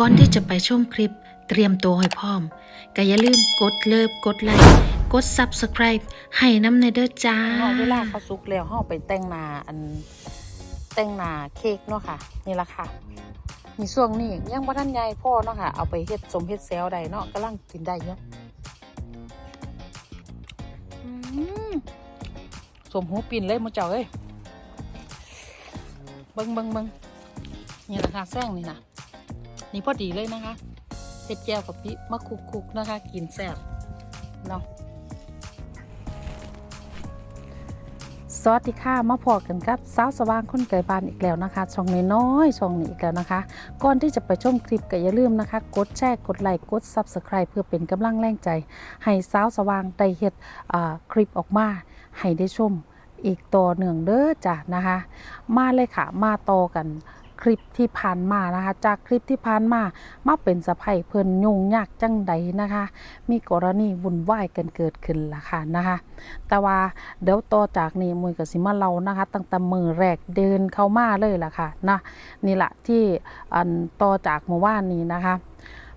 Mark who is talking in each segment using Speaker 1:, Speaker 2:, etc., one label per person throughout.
Speaker 1: ก่อนที่จะไปชมคลิปเตรียมตัวให้พร้อมก็อย่าลืมกดเลิฟกดไลค์กด Subscribe ให้น้ำในเด้อจ้า
Speaker 2: เนาะเวลาเขาสุกแล้วเฮาไปแต่งหน้าอันแต่งหน้าเค้กเนาะค่ะ นี่ละค่ะ มีช่วงนี้ยังบ่ทันใหญ่พ่อเนาะค่ะ เอาไปเฮ็ดสมเฮ็ดแซวได้เนาะกำลังกินได้เนาะอืมสมหูปิ่นเลยมื้อเจ้าเอ้ยเบิ่งเบิ่งเบิ่งนี่ละค่ะแซงนี่นะ นี่พอดีเลยนะคะเฮ็ดแก้วกับปิมาคุกๆนะคะ กินแซ่บเนาะสวัสดีค่ะมาพอกันกับสาวสว่างคนไก่บานอีกแล้วนะคะ ช่องน้อยๆช่องนี้อีกแล้วนะคะ ก่อนที่จะไปชมคลิปก็อย่าลืมนะคะ กดแชร์กดไลค์กด Subscribe เพื่อเป็นกำลังแรงใจ ให้สาวสว่างได้เฮ็ดอ่าคลิปออกมา ให้ได้ชมอีกต่อเนื่องเด้อจ้ะนะคะ มาเลยค่ะมาต่อกัน ลิปที่ผ่านมานะคะ จากคลิปที่ผ่านมามาเป็นสะพายเพิ่นยุ่งยากจังใดนะคะ มีกรณีวุ่นวายกันเกิดขึ้นละค่ะนะคะ แต่ว่าเดี๋ยวต่อจากนี้มุยกับสิมาเรานะคะ ตั้งแต่มือแรกเดินเข้ามาเลยล่ะค่ะนะนี่แหละที่อันต่อจากเมื่อวานนี้นะคะ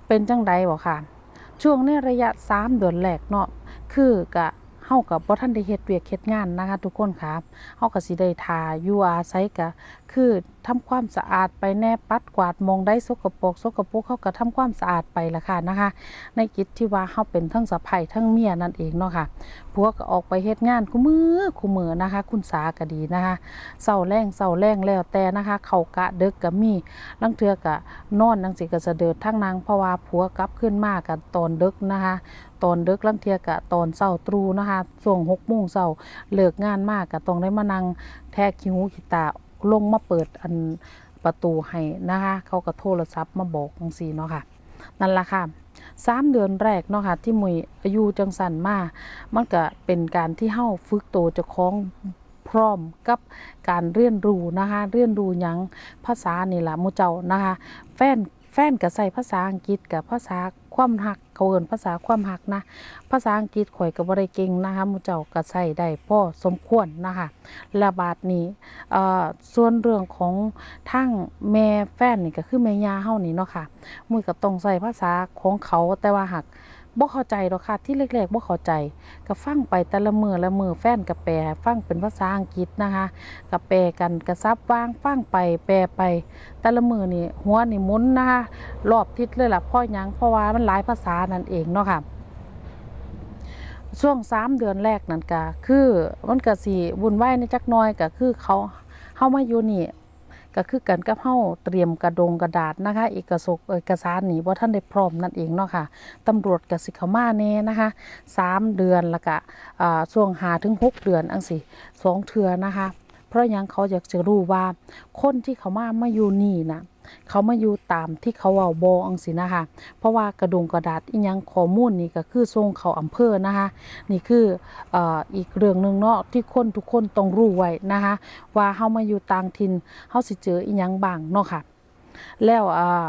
Speaker 2: เป็นจังใดบ่ค่ะ ช่วงในระยะ 3 เดือนแรกเนาะคือกะเฮากับบ่ทันได้เฮ็ดเวียกเฮ็ดงานนะคะ ทุกคนค่ะเฮาก็สิได้ทาอยู่อาศัยกะ คือทำความสะอาดไปแน่ปัดกวาดมองได้สกปรกสกปรกเฮาก็ทำความสะอาดไปละค่ะนะคะ ในกิจที่ว่าเฮาเป็นทั้งสะใภ้ทั้งเมียนั่นเองเนาะค่ะผัวก็ออกไปเฮ็ดงานคู่มือคู่มือนะคะ คุณสาก็ดีนะคะเศร้าแรงเศร้าแรงแล้วแต่นะคะ เขากะเด็กก็มีลังเทือกะนอนจังสิกะเดิดทั้งนางเพราะว่าผัวกลับขึ้นมากันตอนดึกนะคะตอนดึกลังเทือกะตอนเช้าตรูนะคะช่วง6โมงเช้าเลิกงานมากก็ต้องได้มานั่งแทกขี้หูขี้ตา ลงมาเปิดอันประตูให้นะคะเขาก็โทรศัพท์มาบอกจังซี่เนาะค่ะนั่นละค่ะสามเดือนแรกเนาะค่ะที่มุยอายุจังสันมา มันก็เป็นการที่เฮาฝึกโตวเจ้องพร้อมกับการเรียนรู้นะคะเรียนรู้ยังภาษานี่แหละมูเจ้านะคะแฟนแฟนก็ใส่ภาษาอังกฤษกับภาษา ความหักเขาเอินภาษาความหักนะ ภาษาอังกฤษข่อยกับบริเก่งนะคะมู่เจ้าก็ใส่ได้พ่อสมควรนะคะและบาดนี้เอ่อส่วนเรื่องของทั้งแม่แฟนนี่ก็คือแม่ย่าเฮานี่เนาะค่ะมือกับตรงใส่ภาษาของเขาแต่ว่าหัก บ่เข้าใจดอกค่ะที่แรกๆบ่เข้าใจก็ฟังไปแต่ละมือละมือแฟนก็แปลฟังเป็นภาษาอังกฤษนะคะก็แปลกันกระซับวางฟังไปแปลไป แต่ละมือนี่หัวนี่มุนนะคะรอบทิศเลยล่ะพ่อหยังเพราะว่ามันหลายภาษานั่นเองเนาะค่ะช่วงสามเดือนแรกนั่นก็คือมันก็สิวุ่นวายในจักน้อยก็คือเขาเฮามาอยู่นี่ ก็คือกันกับเฮาเตรียมกระดงกระดาษนะคะ เอกสกเอกสารนี่บ่ท่านได้พร้อมนั่นเองเนาะค่ะตำรวจก็สิขามาเน่นะคะสามเดือนแล้วก็อ่าช่วง5ถึงหกเดือนอังสิสองเทื่อนะคะ เพราะยังเขาอยากจะรู้ว่า คนที่เขามามาอยู่นี่นะเขามาอยู่ตามที่เขาเว้าบ่อังสินะคะ เพราะว่ากระดงกระดาษอีหยังข้อมูลนี่ก็คือส่งเขาอำเภอนะคะ นี่คืออีกเรื่องหนึ่งเนาะที่คนทุกคนต้องรู้ไว้นะคะ ว่าเฮามาอยู่ต่างถิ่นเฮาสิเจออีหยังบางเนาะค่ะ แล้วอ่า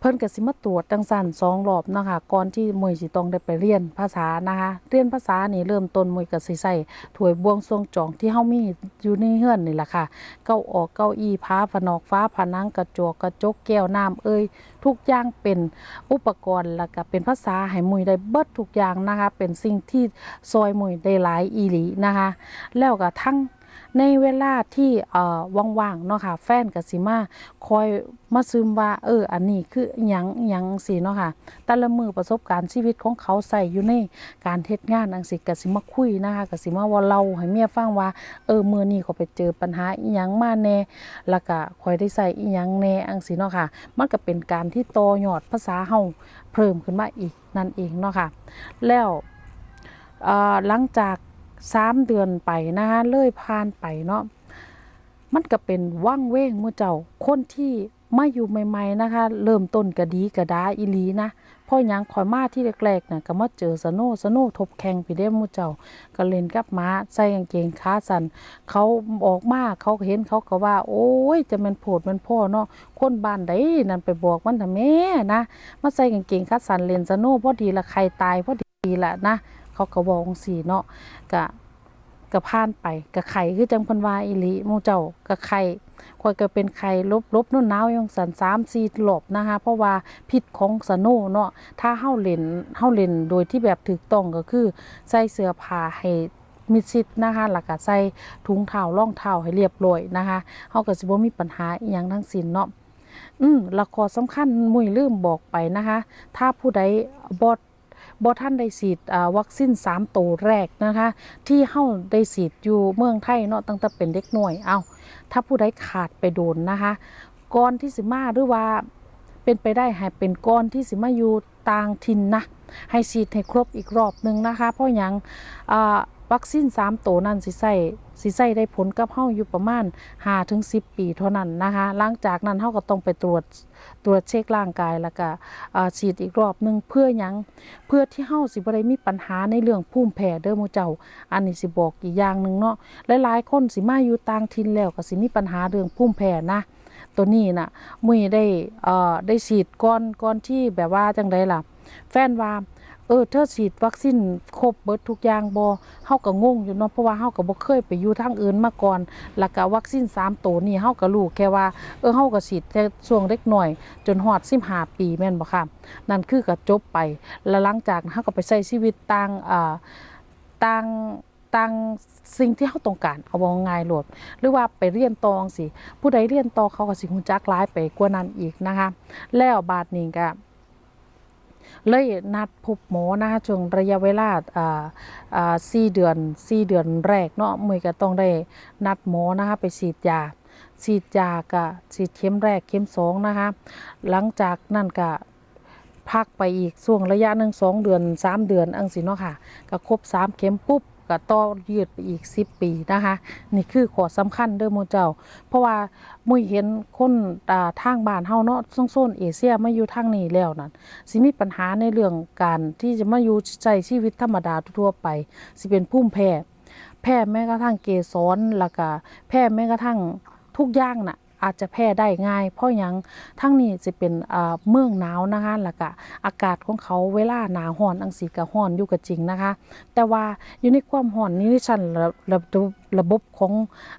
Speaker 2: เพิ่นก็สิมาตรวจจังซั่นสองรอบนะคะก่อนที่มวยสิต้องได้ไปเรียนภาษานะคะเรียนภาษานี่เริ่มต้นมวยก็สิใส่ถ้วยบวงทรงจองที่เฮามีอยู่ในเฮือนนี่แหละค่ะ เก้าออกเก้าอี้ผ้าผนอกฟ้าผนังกระจกกระจกแก้วน้ำเอ้ยทุกอย่างเป็นอุปกรณ์แล้วก็เป็นภาษาให้มุยได้เบิดทุกอย่างนะคะ เป็นสิ่งที่ซอยมุยได้หลายอีหลีนะคะ แล้วก็ทั้ง ในเวลาที่เอ่อว่างๆเนาะค่ะ แฟนก็สิมาคอยมาซึมว่าเอออันนี้คืออิหยังอิหยังสิเนาะค่ะ แต่ละมือประสบการณ์ชีวิตของเขาใส่อยู่ในการเฮ็ดงานอังสิก็สิมาคุยนะคะก็สิมาว่าเล่าให้เมียฟังว่าเออมือนี้เขาไปเจอปัญหาอิหยังมาแน่แล้วก็คอยได้ใส่อีหยังแน่อังสิเนาะค่ะ มันก็เป็นการที่โตอยอดภาษาเฮาเพิ่มขึ้นมาอีกนั่นเองเนาะค่ะ แล้วเอ่อหลังจาก สามเดือนไปนะคะเลยผ่านไปเนาะมันก็เป็นว่างเว้งมู่เจ้าคนที่มาอยู่ใหม่ๆนะคะ เริ่มต้นก็ดีก็ดาอีลีนะพราะหยังคอยมาที่แรกๆน่ะก็มาเจอสโนว์สโนว์ทบแข่งไปเด้มู่เจ้าก็เล่นกับมาใส่กางเกงขาสั้นเขาออกมาเขาเห็นเขาก็ว่า โอ้ยจะมันโผดมันพ่อเนาะคนบ้านใดนั่นไปบอกมันทำแม่นะมาใส่กางเกงขาสั้นเล่นสโน่พอดีละใครตายพอดีละนะ เขาก็บอกจั่งสีเนาะกะกะผ่านไปกะไข่คือจังพันวาอิลิมูเจ้ากะไข่คอยก็เป็นไข้ลบลบนุ่นหนาวยังสันสามสี่หลบนะคะเพราะว่าพิษของสโนเนาะถ้าเฮาเล่นเฮาเล่นโดยที่แบบถูกต้องก็คือใส่เสื้อผ้าให้มิดชิดนะคะแล้วก็ใส่ถุงเท้ารองเท้าให้เรียบร้อยนะคะเฮาก็สิบ่มีปัญหาอีหยังทั้งสิ้นเนาะอืมละข้อสำคัญมุ้ยลืมบอกไปนะคะ ถ้าผู้ใดบ่ บ่ท่านได้ฉีดวัคซีน3ตัวแรกนะคะ ที่เฮาได้ฉีดอยู่เมืองไทยเนาะตั้งแต่เป็นเด็กหน่วยเอาถ้าผู้ใดขาดไปโดนนะคะก่อนที่สิมาหรือว่าเป็นไปได้ให้เป็นก่อนที่สิมาอยู่ต่างถิ่นนะ ให้ฉีดให้ครบอีกรอบหนึ่งนะคะ เพราะยังอ่าวัคซีน3ตัวนั้นสิใส่สิใส่ได้ผลกับเฮาอยู่ประมาณ5ถึง10 ปีเท่านั้นนะคะ หลังจากนั้นเฮาก็ต้องไปตรวจตรวจเช็คร่างกายแล้วก็ฉีดอีกรอบหนึงเพื่อยังเพื่อที่เฮาสิบ่ได้มีปัญหาในเรื่องภูมิแพ้เด้อหมู่เจ้า อันนี้สิบอกอีกอย่างหนึงเนาะหลายๆคนสิมาอยู่ต่างถิ่นแล้วก็สิมีปัญหาเรื่องภูมิแพ้นะ ตัวนี้น่ะ มุ้ยได้เอ่อได้ฉีดก่อนก่อนที่แบบว่าจังไดล่ะ แฟนว่าเออเธอฉีดวัคซีนครบเบิดทุกอย่างบ่เฮาก็งงอยู่เนาะเพราะว่าเฮาก็บ่เคยไปอยู่ทางอื่นมาก่อน แล้วก็วัคซีน3ตัวนี้เฮาก็รู้แค่ว่าเออเฮาก็ฉีดแต่ช่วงเล็กหน่อย จนฮอด15ปีแม่นบ่ค่ะนั่นคือก็จบไป แล้วหลังจากนั้นเฮาก็ไปใช้ชีวิตต่างอ่าต่าง ต่างสิ่งที่เฮาต้องการเอาบ่ง่ายโลดหรือว่าไปเรียนตองซี่ผู้ใดเรียนต่อเขาก็สิฮู้จักหลายไปกว่านั้นอีกนะคะ แล้วบาดนี้ก็เลยนัดพบหมอนะคะช่วงระยะเวลาอ่าอ่าสี่เดือนสี่เดือนแรกเนาะมือก็ต้องได้นัดหมอนะคะไปฉีดยาฉีดยาก็ฉีดเข็มแรกเข็มสองนะคะ หลังจากนั้นก็พักไปอีกช่วงระยะหนึ่งสองเดือนสามเดือนอังสิเนาะค่ะ ก็ครบสามเข็มปุ๊บ ก็ต่อยืดไปอีกสิบปีนะคะ นี่คือข้อสำคัญเด้อมูเจ้า เพราะว่ามุ้ยเห็นคนอ่าทางบ้านเฮาเนาะซงโซนเอเชียมาอยู่ทางนี้แล้วนั่นสิมีปัญหาในเรื่องการที่จะมาอยู่ใช้ชีวิตธรรมดาทั่วไป สิเป็นภูมิแพ้แพ้แม้กระทั่งเกสรแล้วก็แพ้แม้กระทั่งทุกอย่างน่ะ อาจจะแพ้ได้ง่าย เพราะยังทั้งนี้จะเป็นเมืองหนาวนะคะแล้วก็อากาศของเขาเวลาหนาร้อนอังสีก็ร้อนอยู่ก็จริงนะคะ แต่ว่าอยู่ในความร้อนนี้ชั้นระระระบบของ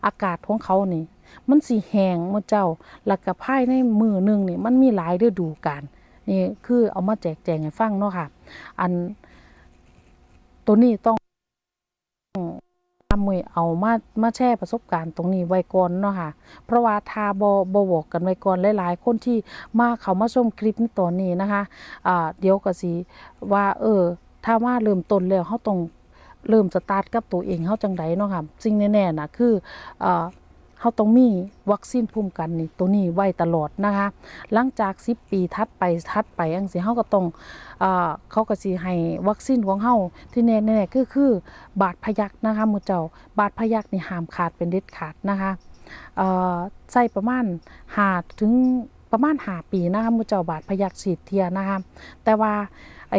Speaker 2: อากาศของเขานี่ มันสีแห้งหมดเจ้าแล้วก็ภายในมือหนึ่งนี่มันมีหลายฤดูกาลนี่คือเอามาแจกแจงให้ฟังเนาะค่ะ อันตัวนี้ต้อง มวยเอามามาแชร์ประสบการณ์ตรงนี้ไว้ก่อนเนาะค่ะ เพราะว่าทาบอบบอกกันไว้ก่อนหลายๆ คนที่มาเขามาชมคลิปในตอนนี้นะคะอ่าเดี๋ยวก็สิว่า เออ ถ้าว่าเริ่มต้นแล้วเขาต้องเริ่มสตาร์ทกับตัวเองเขาจังไดเนาะค่ะสิ่งแน่ๆนะคืออ่า เขาต้องมีวัคซีนภูมิกันนี่ตัวนี้ไว้ตลอดนะคะ หลังจาก 10 ปีทัดไปทัดไปอังสิเขาก็ต้องเขาก็สิให้วัคซีนของเขาที่แน่ๆก็คือบาดพยักนะคะมูเจ้าบาดพยักนี่ห้ามขาดเป็นเด็ดขาดนะคะใส่ประมาณหาถึง ประมาณหาปีนะคะมูเจ้าบาดพยักฉีดเทียนะคะแต่ว่าไอ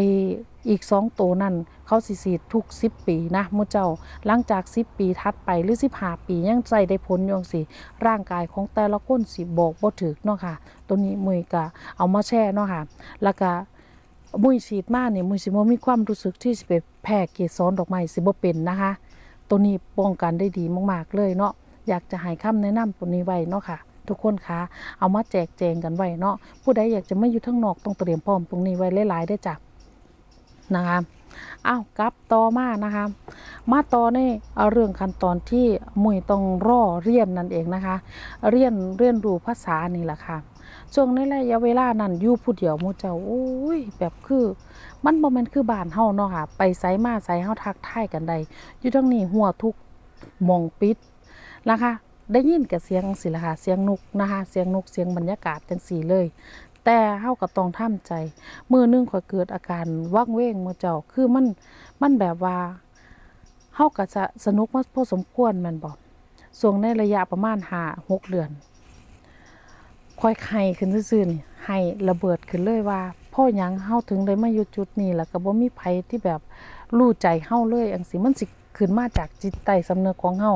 Speaker 2: อีกสองตัวนั่นเขาสิฉีดทุกสิบปีนะมูเจ้าหลังจากสิบปีทัดไปหรือสิบห้าปียังใส่ได้ผลยจังสิร่างกายของแต่ละคนสิบอกบ่ถึกเนาะค่ะ ตัวนี้มุยก็เอามาแช่เนาะค่ะ แล้วก็มุยฉีดมาเนี่ยมุยสิบ่มีความรู้สึกที่สิไปแพ้เกสรดอกไม้สิบ่เป็นนะคะ ตัวนี้ป้องกันได้ดีมากๆเลยเนาะอยากจะให้คำแนะนำตัวนี้ไว้เนาะค่ะ ทุกคนคะเอามาแจกแจงกันไว้เนาะผู้ใดอยากจะไม่อยู่ทั้งนอกต้องเตรียมพร้อมตรงนี้ไว้หลายๆได้จ้ะนะคะอ้าวกลับต่อมานะคะมาต่อในเอเรื่องขั้นตอนที่มุยต้องรอเรียนนั่นเองนะคะ เรียนเรียนรู้ภาษานี่แหละค่ะช่วงในระยะเวลานั้นอยู่ผู้เดียวมูเจ้าโอ้ยแบบคือมันบ่แม่นคือบ้านเฮาเนาะค่ะไปไสมาไสเฮาทักทายกันได้อยู่ทั้งนี้หัวทุกมองปิดนะคะ ได้ยินกับเสียงสิลปะเสียงนกนะคะเสียงนกเสียงบรรยากาศจังสีเลย แต่เฮาก็ต้องทำใจมือนึงข่อยเกิดอาการว่างเว้งหมูเจ้าคือมันมันแบบว่าเฮาก็จะสนุกมาพอสมควรม่นบ่ส่วงในระยะประมาณ5 6เดือนค่อยไข้ขึ้นซื่อๆนี่ไห้ระเบิดขึ้นเลยว่าพ่อหยังเฮาถึงได้มาอยู่จุดนี้แล้วก็บ่มีไผที่แบบรู้ใจเฮาเลยจังซี่มันสิ ขึ้นมาจากจิตใต้สำนึกของเฮา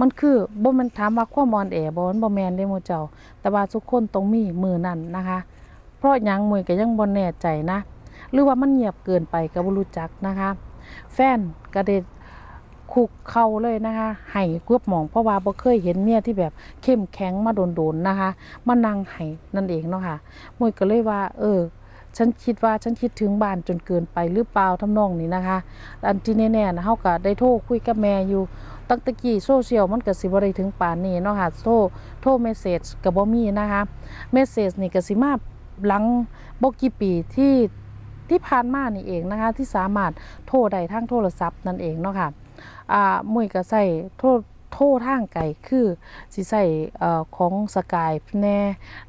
Speaker 2: มันคือบ่ม่นถามว่าความอ่อนแอบ่มันบ่แมนเด้หมู่เจ้า แต่ว่าทุกคนต้องมีมือนั่นนะคะ เพราะยังมวยก็ยังบ่แน่ใจนะ หรือว่ามันเงียบเกินไปก็บ่รู้จักนะคะ แฟนก็ได้คุกเข่าเลยนะคะให้กวบหมองเพราะว่าบ่เคยเห็นเมียที่แบบเข้มแข็งมาโดนๆนะคะมานั่งให้นั่นเองเนาะค่ะมวยก็เลยว่า เออ ฉันคิดว่าฉันคิดถึงบ้านจนเกินไปหรือเปล่าทำนองนี้นะคะ อันที่แน่ๆนะเฮาก็ได้โทรคุยกับแม่อยู่ตั้งแต่กี้โซเชียลมันก็สิบ่ได้ถึงป่านนี้เนาะค่ะโทรโทรเมสเซจก็บ่มีนะคะเมสเซจนี่ก็สิมาหลังบ่กี่ปีที่ที่ผ่านมานี่เองนะคะ ที่สามารถโทรได้ทางโทรศัพท์นั่นเองเนาะค่ะอ่ามุ้ยก็ใส่โทร โทรทางไกลคือสิใส่ของสกายแน่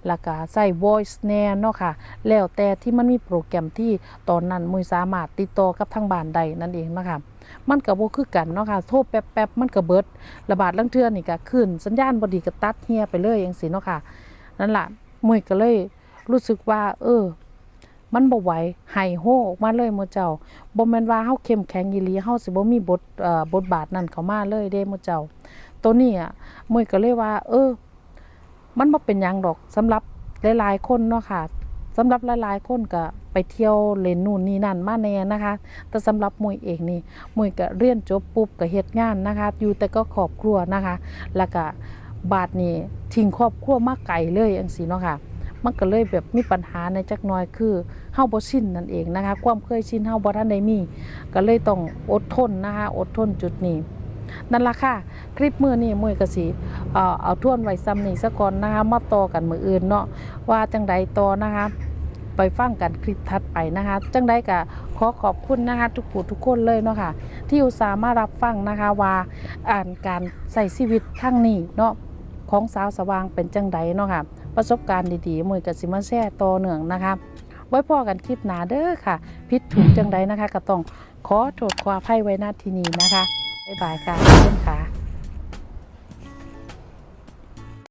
Speaker 2: แล้วก็ใส่ voice แน่เนาะค่ะ แล้วแต่ที่มันมีโปรแกรมที่ตอนนั้นมุยสามารถติดต่อกับทางบ้านใดนั่นเองเนาะคะมันก็บ่คือกันเนาะค่ะโทรแป๊บๆมันก็เบิด ระบาดลังเทือนี่ก็ขึ้น สัญญาณบ่ดีก็ตัดเฮียไปเลยจังซี่เนาะค่ะ นั่นล่ะมุยก็เลยรู้สึกว่า เออ มันบ่ไหวให้โฮออกมาเลยมูเจ้าบ่แม่นว่าเฮาเข้มแข็งอีหลีเฮาสิบ่มีบทเอ่อบทบาทนั้นเข้ามาเลยเด้มูเจ้า ตัวนี้อะมุ้ยก็เลยว่า เออ มันบ่เป็นหยังดอกสำหรับหลายๆคนเนาะค่ะสำหรับหลายๆคนก็ไปเที่ยวเล่นนู่นนี่นั่นมาแน่นะคะ แต่สำหรับมุยเองนี่มุยก็เรียนจบปุ๊บก็เฮ็ดงานนะคะ อยู่แต่ก็ครอบครัวนะคะ แล้วก็บาทนี่ทิ้งครอบครัวมาไกลเลยจังซี่เนาะค่ะ มันก็เลยแบบมีปัญหาในจักหน่อยคือเฮาบ่ชินนั่นเองนะคะ ความเคยชินเฮาบ่ทันได้มี ก็เลยต้องอดทนนะคะอดทนจุดนี้นั่นละค่ะ คลิปมื้อนี้มุ้ยก็สิเอ่อเอาทวนไว้ซ้ำนี้ซะก่อนนะคะมาต่อกันมื้ออื่นเนาะว่าจังใดต่อนะคะ ไปฟังกันคลิปถัดไปนะคะ จังใดก็ขอขอบคุณนะคะ ทุกผู้ทุกคนเลยเนาะค่ะ ที่อุตส่าห์มารับฟังนะคะว่าอ่านการใส่ชีวิตทั้งนี้เนาะของสาวสว่างเป็นจังใดเนาะค่ะ ประสบการณ์ดีๆมือกับซิมาแซ่ต่อเนื่องนะคะไว้พอกันคลิปหนาเด้อค่ะ พิษถูกจังใดนะคะก็ต้องขอโทษขออภัยไว้ณที่นี้นะคะบ๊ายบายค่ะ